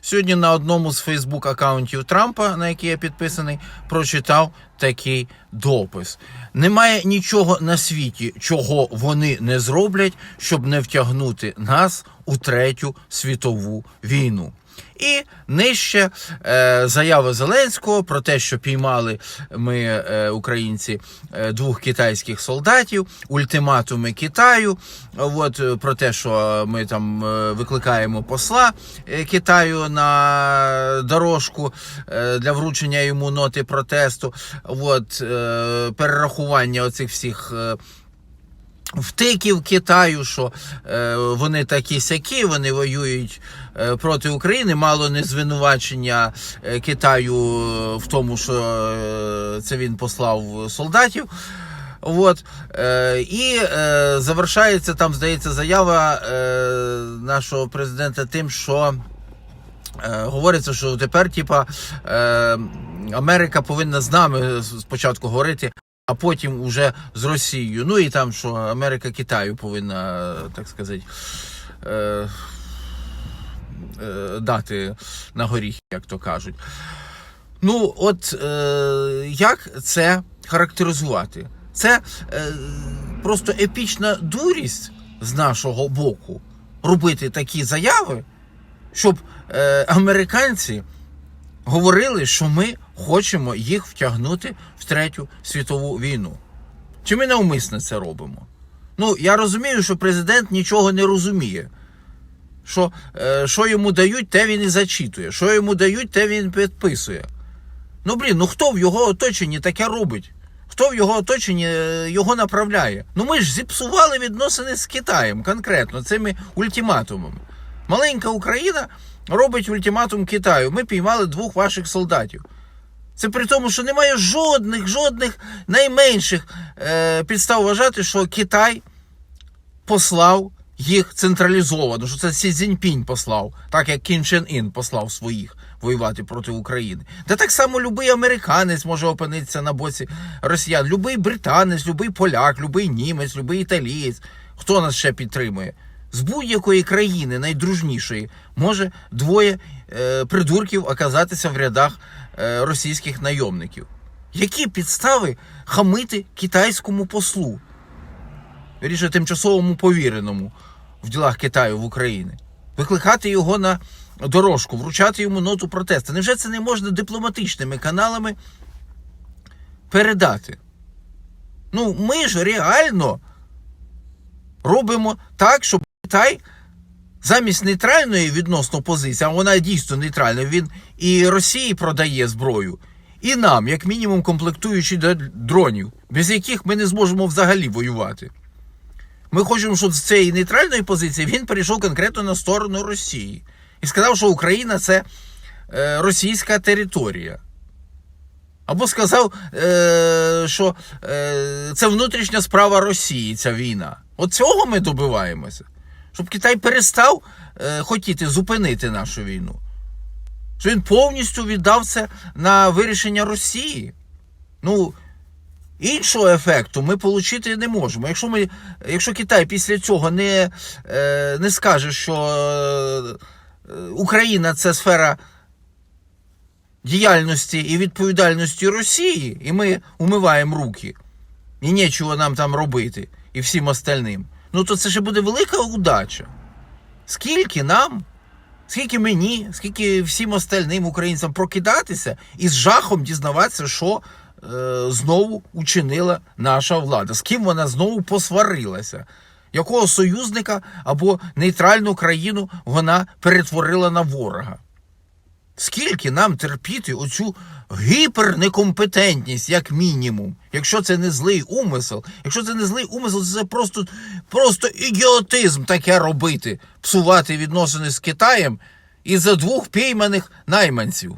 Сьогодні на одному з Фейсбук аккаунтів Трампа, на який я підписаний, прочитав такий допис. Немає нічого на світі, чого вони не зроблять, щоб не втягнути нас у третю світову війну. І нижче е, заява Зеленського про те, що піймали ми, е, українці, е, двох китайських солдатів, ультиматуми Китаю. От е, про те, що ми там е, викликаємо посла е, Китаю на дорожку е, для вручення йому ноти протесту. От е, перерахування оцих всіх. е, Втиків Китаю, що е, вони такі сякі, вони воюють е, проти України. Мало не звинувачення е, Китаю в тому, що е, це він послав солдатів. От, е, і е, завершається там, здається, заява е, нашого президента тим, що Е, говориться, що тепер, типа, е, Америка повинна з нами спочатку говорити, а потім уже з Росією. Ну і там, що Америка Китаю повинна, так сказати, е, е, дати на горіх, як то кажуть. Ну, от е, як це характеризувати? Це е, просто епічна дурість з нашого боку робити такі заяви, щоб е, американці говорили, що ми хочемо їх втягнути в третю світову війну. Чи ми навмисно це робимо? Ну, я розумію, що президент нічого не розуміє. Що, е, що йому дають, те він і зачитує. Що йому дають, те він підписує. Ну, блін, ну хто в його оточенні таке робить? Хто в його оточенні е, його направляє? Ну ми ж зіпсували відносини з Китаєм конкретно цими ультиматумами. Маленька Україна робить ультиматум Китаю. Ми піймали двох ваших солдатів. Це при тому, що немає жодних, жодних найменших е, підстав вважати, що Китай послав їх централізовано, що це Сі Цзіньпінь послав, так як Кім Чен Ін послав своїх воювати проти України. Та так само любий американець може опинитися на боці росіян, любий британець, любий поляк, любий німець, любий італієць. Хто нас ще підтримує? З будь-якої країни найдружнішої може двоє е, придурків оказатися в рядах російських найомників. Які підстави хамити китайському послу? Вірніше, тимчасовому повіреному в ділах Китаю в Україні. Викликати його на дорожку, вручати йому ноту протесту. Невже це не можна дипломатичними каналами передати? Ну, ми ж реально робимо так, щоб Китай замість нейтральної відносно позиції, а вона дійсно нейтральна, він і Росії продає зброю, і нам, як мінімум, комплектуючи дронів, без яких ми не зможемо взагалі воювати. Ми хочемо, щоб з цієї нейтральної позиції він перейшов конкретно на сторону Росії і сказав, що Україна це е, російська територія. Або сказав, е, що е, це внутрішня справа Росії, ця війна. От цього ми добиваємося. Щоб Китай перестав е, хотіти зупинити нашу війну. Що він повністю віддав це на вирішення Росії. Ну, іншого ефекту ми отримати не можемо. Якщо ми, якщо Китай після цього не, е, не скаже, що е, Україна це сфера діяльності і відповідальності Росії, і ми умиваємо руки, і нічого нам там робити, і всім остальним, ну то це ще буде велика удача. Скільки нам, скільки мені, скільки всім остальним українцям прокидатися і з жахом дізнаватися, що е, знову учинила наша влада, з ким вона знову посварилася. Якого союзника або нейтральну країну вона перетворила на ворога? Скільки нам терпіти оцю гіпернекомпетентність, як мінімум, якщо це не злий умисел, якщо це не злий умисел, це просто, просто ідіотизм таке робити, псувати відносини з Китаєм із-за двох пійманих найманців.